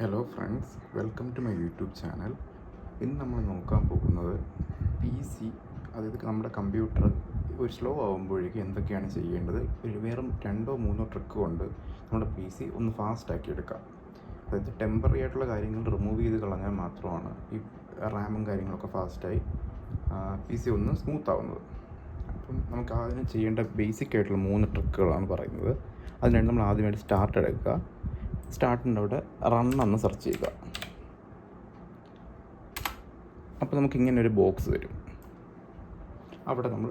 Hello friends welcome to my YouTube channel ഇന്ന് നമ്മൾ നോക്കാൻ പോകുന്നത് പി സി അതായത് നമ്മുടെ കമ്പ്യൂട്ടർ ഒരു സ്ലോ ആകുമ്പോഴേക്കും എന്തൊക്കെയാണ് ചെയ്യേണ്ടത്? വെറും രണ്ടോ മൂന്നോ ട്രിക്ക് കൊണ്ട് നമ്മുടെ പി സി ഒന്ന് ഫാസ്റ്റ് ആക്കി എടുക്കാം. അതായത് ടെമ്പറി ആയിട്ടുള്ള കാര്യങ്ങൾ റിമൂവ് ചെയ്ത് കളഞ്ഞാൽ മാത്രമാണ് ഈ റാമും കാര്യങ്ങളൊക്കെ ഫാസ്റ്റായി പി സി ഒന്ന് സ്മൂത്ത് ആവുന്നത്. അപ്പം നമുക്ക് ആദ്യം ചെയ്യേണ്ട ബേസിക് ആയിട്ടുള്ള മൂന്ന് ട്രിക്കുകളാണ് പറയുന്നത്. അതിനായിട്ട് നമ്മൾ ആദ്യമായിട്ട് സ്റ്റാർട്ട് എടുക്കുക. സ്റ്റാർട്ടിന്റെ അവിടെ റൺ എന്ന് സെർച്ച് ചെയ്യുക. അപ്പോൾ നമുക്ക് ഇങ്ങനെ ഒരു ബോക്സ് വരും. അവിടെ നമ്മൾ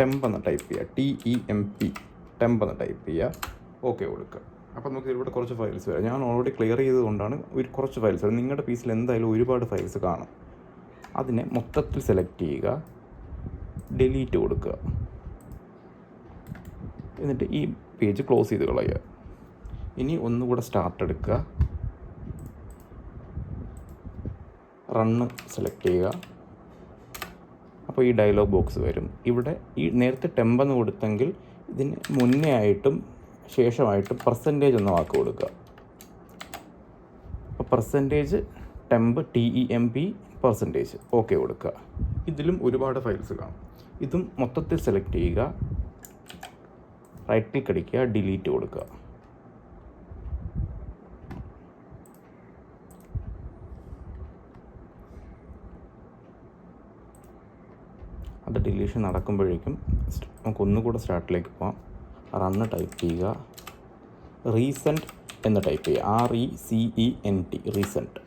ടെമ്പ് എന്ന് ടൈപ്പ് ചെയ്യുക. T E M P temp എന്ന് ടൈപ്പ് ചെയ്യുക. ഓക്കെ കൊടുക്കുക. അപ്പോൾ നമുക്ക് ഇതിലൂടെ കുറച്ച് ഫയൽസ് വരാം. ഞാൻ ഓൾറെഡി ക്ലിയർ ചെയ്തുകൊണ്ടാണ് ഒരു കുറച്ച് ഫയൽസ് വരും. നിങ്ങളുടെ പീസിൽ എന്തായാലും ഒരുപാട് ഫയൽസ് കാണും. അതിനെ മൊത്തത്തിൽ സെലക്ട് ചെയ്യുക. ഡിലീറ്റ് കൊടുക്കുക. എന്നിട്ട് ഈ പേജ് ക്ലോസ് ചെയ്ത് കളയുക. ഇനി ഒന്നുകൂടെ സ്റ്റാർട്ട് എടുക്കുക. റണ്ണ് സെലക്ട് ചെയ്യുക. അപ്പോൾ ഈ ഡയലോഗ് ബോക്സ് വരും. ഇവിടെ ഈ നേരത്തെ ടെമ്പെന്ന് കൊടുത്തെങ്കിൽ ഇതിന് മുന്നേ ആയിട്ടും ശേഷമായിട്ടും പെർസെന്റേജ് എന്ന വാക്ക് കൊടുക്കുക. അപ്പോൾ percentage temp T E M P percentage okay കൊടുക്കുക. ഇതിലും ഒരുപാട് ഫയൽസ് കാണും. ഇതും മൊത്തത്തിൽ സെലക്ട് ചെയ്യുക. റൈറ്റ് ക്ലിക്ക് അടിക്കുക ഡിലീറ്റ് കൊടുക്കുക. അത് ഡിലീഷൻ നടക്കുമ്പോഴേക്കും നമുക്ക് ഒന്നുകൂടെ സ്റ്റാർട്ടിലേക്ക് പോവാം. റണ്ണ് ടൈപ്പ് ചെയ്യുക. റീസെന്റ് എന്ന് ടൈപ്പ് ചെയ്യുക. R E C E N T recent.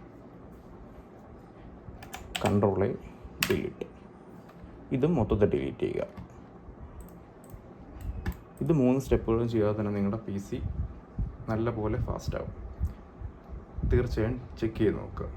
Control A delete. ഇത് മൊത്തത്തിൽ ഡിലീറ്റ് ചെയ്യുക. ഇത് മൂന്ന് സ്റ്റെപ്പുകളും ചെയ്യാതെ തന്നെ നിങ്ങളുടെ പി സി നല്ല പോലെ ഫാസ്റ്റ് ആവും തീർച്ചയായും ചെക്ക് ചെയ്ത് നോക്കുക.